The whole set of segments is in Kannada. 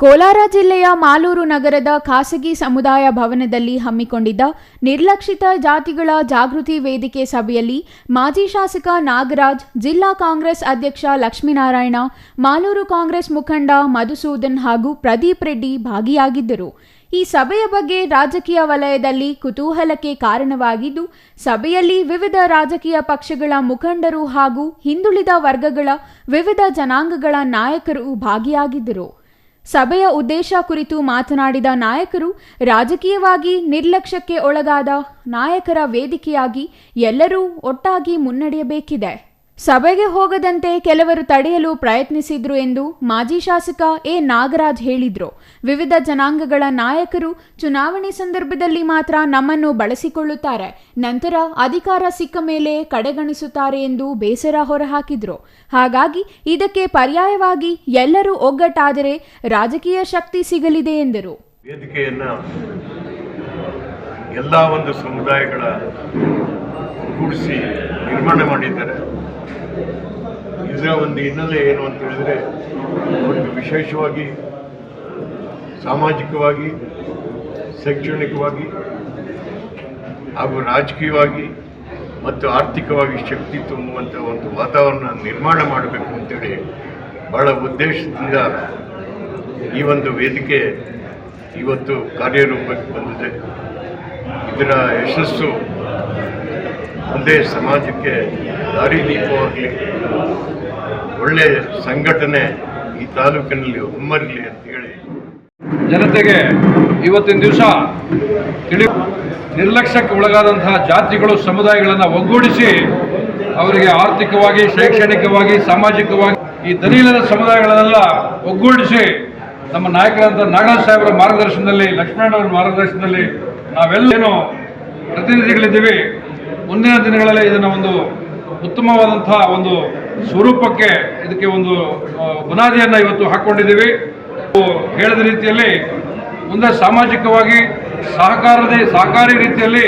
ಕೋಲಾರ ಜಿಲ್ಲೆಯ ಮಾಲೂರು ನಗರದ ಖಾಸಗಿ ಸಮುದಾಯ ಭವನದಲ್ಲಿ ಹಮ್ಮಿಕೊಂಡಿದ್ದ ನಿರ್ಲಕ್ಷಿತ ಜಾತಿಗಳ ಜಾಗೃತಿ ವೇದಿಕೆ ಸಭೆಯಲ್ಲಿ ಮಾಜಿ ಶಾಸಕ ನಾಗರಾಜ್, ಜಿಲ್ಲಾ ಕಾಂಗ್ರೆಸ್ ಅಧ್ಯಕ್ಷ ಲಕ್ಷ್ಮೀನಾರಾಯಣ, ಮಾಲೂರು ಕಾಂಗ್ರೆಸ್ ಮುಖಂಡ ಮಧುಸೂದನ್ ಹಾಗೂ ಪ್ರದೀಪ್ ರೆಡ್ಡಿ ಭಾಗಿಯಾಗಿದ್ದರು. ಈ ಸಭೆಯ ಬಗ್ಗೆ ರಾಜಕೀಯ ವಲಯದಲ್ಲಿ ಕುತೂಹಲಕ್ಕೆ ಕಾರಣವಾಗಿದ್ದು, ಸಭೆಯಲ್ಲಿ ವಿವಿಧ ರಾಜಕೀಯ ಪಕ್ಷಗಳ ಮುಖಂಡರು ಹಾಗೂ ಹಿಂದುಳಿದ ವರ್ಗಗಳ ವಿವಿಧ ಜನಾಂಗಗಳ ನಾಯಕರು ಭಾಗಿಯಾಗಿದ್ದರು. ಸಭೆಯ ಉದ್ದೇಶ ಕುರಿತು ಮಾತನಾಡಿದ ನಾಯಕರು ರಾಜಕೀಯವಾಗಿ ನಿರ್ಲಕ್ಷ್ಯಕ್ಕೆ ಒಳಗಾದ ನಾಯಕರ ವೇದಿಕೆಯಾಗಿ ಎಲ್ಲರೂ ಒಟ್ಟಾಗಿ ಮುನ್ನಡೆಯಬೇಕಿದೆ. ಸಭೆಗೆ ಹೋಗದಂತೆ ಕೆಲವರು ತಡೆಯಲು ಪ್ರಯತ್ನಿಸಿದ್ರು ಎಂದು ಮಾಜಿ ಶಾಸಕ ಎ. ನಾಗರಾಜ್ ಹೇಳಿದ್ರು. ವಿವಿಧ ಜನಾಂಗಗಳ ನಾಯಕರು ಚುನಾವಣೆ ಸಂದರ್ಭದಲ್ಲಿ ಮಾತ್ರ ನಮ್ಮನ್ನು ಬಳಸಿಕೊಳ್ಳುತ್ತಾರೆ. ನಂತರ ಅಧಿಕಾರ ಸಿಕ್ಕ ಮೇಲೆ ಕಡೆಗಣಿಸುತ್ತಾರೆ ಎಂದು ಬೇಸರ ಹೊರಹಾಕಿದ್ರು. ಹಾಗಾಗಿ ಇದಕ್ಕೆ ಪರ್ಯಾಯವಾಗಿ ಎಲ್ಲರೂ ಒಗ್ಗಟ್ಟಾದರೆ ರಾಜಕೀಯ ಶಕ್ತಿ ಸಿಗಲಿದೆ ಎಂದರು. ಎಲ್ಲ ಒಂದು ಸಮುದಾಯಗಳ ಕೂಡಿಸಿ ನಿರ್ಮಾಣ ಮಾಡಿದ್ದಾರೆ. ಇದರ ಒಂದು ಹಿನ್ನೆಲೆ ಏನು ಅಂತ ಹೇಳಿದರೆ, ಅವರಿಗೆ ವಿಶೇಷವಾಗಿ ಸಾಮಾಜಿಕವಾಗಿ, ಶೈಕ್ಷಣಿಕವಾಗಿ ಹಾಗೂ ರಾಜಕೀಯವಾಗಿ ಮತ್ತು ಆರ್ಥಿಕವಾಗಿ ಶಕ್ತಿ ತುಂಬುವಂಥ ಒಂದು ವಾತಾವರಣ ನಿರ್ಮಾಣ ಮಾಡಬೇಕು ಅಂತೇಳಿ ಬಹಳ ಉದ್ದೇಶದಿಂದ ಈ ಒಂದು ವೇದಿಕೆ ಇವತ್ತು ಕಾರ್ಯರೂಪಕ್ಕೆ ಬಂದಿದೆ. ಇದರ ಯಶಸ್ಸು ಒಂದೇ ಸಮಾಜಕ್ಕೆ ದಾರಿದೀಪವಾಗಲಿ ಒಳ್ಳೆ ಸಂಘಟನೆ ಈ ತಾಲೂಕಿನಲ್ಲಿ ಹುಮ್ಮರಲಿ ಅಂತ ಹೇಳಿ. ಜನತೆಗೆ ಇವತ್ತಿನ ದಿವಸ ತಿಳಿ ನಿರ್ಲಕ್ಷ್ಯಕ್ಕೆ ಒಳಗಾದಂತಹ ಜಾತಿಗಳು ಸಮುದಾಯಗಳನ್ನು ಒಗ್ಗೂಡಿಸಿ ಅವರಿಗೆ ಆರ್ಥಿಕವಾಗಿ, ಶೈಕ್ಷಣಿಕವಾಗಿ, ಸಾಮಾಜಿಕವಾಗಿ ಈ ದಲೀಲರ ಸಮುದಾಯಗಳನ್ನೆಲ್ಲ ಒಗ್ಗೂಡಿಸಿ ನಮ್ಮ ನಾಯಕರಾದಂಥ ನಾಗರಾಜ್ ಸಾಹೇಬರ ಮಾರ್ಗದರ್ಶನದಲ್ಲಿ ಲಕ್ಷ್ಮಣ ಅವರ ಮಾರ್ಗದರ್ಶನದಲ್ಲಿ ನಾವೆಲ್ಲೇನು ಪ್ರತಿನಿಧಿಗಳಿದ್ದೀವಿ, ಮುಂದಿನ ದಿನಗಳಲ್ಲಿ ಇದನ್ನು ಒಂದು ಉತ್ತಮವಾದಂತಹ ಒಂದು ಸ್ವರೂಪಕ್ಕೆ ಇದಕ್ಕೆ ಒಂದು ಬುನಾದಿಯನ್ನು ಇವತ್ತು ಹಾಕ್ಕೊಂಡಿದ್ದೀವಿ ಹೇಳಿದ ರೀತಿಯಲ್ಲಿ ಮುಂದೆ ಸಾಮಾಜಿಕವಾಗಿ ಸಹಕಾರದ ಸಹಕಾರಿ ರೀತಿಯಲ್ಲಿ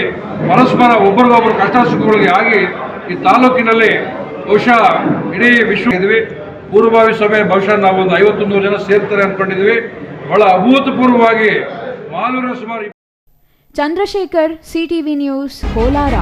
ಪರಸ್ಪರ ಒಬ್ಬರಿಗೊಬ್ಬರು ಕಷ್ಟ ಸುಖಗಳಿಗೆ ಆಗಿ ಈ ತಾಲೂಕಿನಲ್ಲಿ ಬಹುಶಃ ಇಡೀ ವಿಶ್ವ ಇದ್ವಿ ಪೂರ್ವಭಾವಿ ಸಭೆ, ಬಹುಶಃ ನಾವು ಒಂದು ಐವತ್ತು ನೂರು ಜನ ಸೇರ್ತಾರೆ ಅಂದ್ಕೊಂಡಿದ್ವಿ ಬಹಳ ಅಭೂತಪೂರ್ವವಾಗಿ ಮಾಲೂರು ಸುಮಾರು ಚಂದ್ರಶೇಖರ್, ಸಿಟಿವಿ ನ್ಯೂಸ್, ಕೋಲಾರ.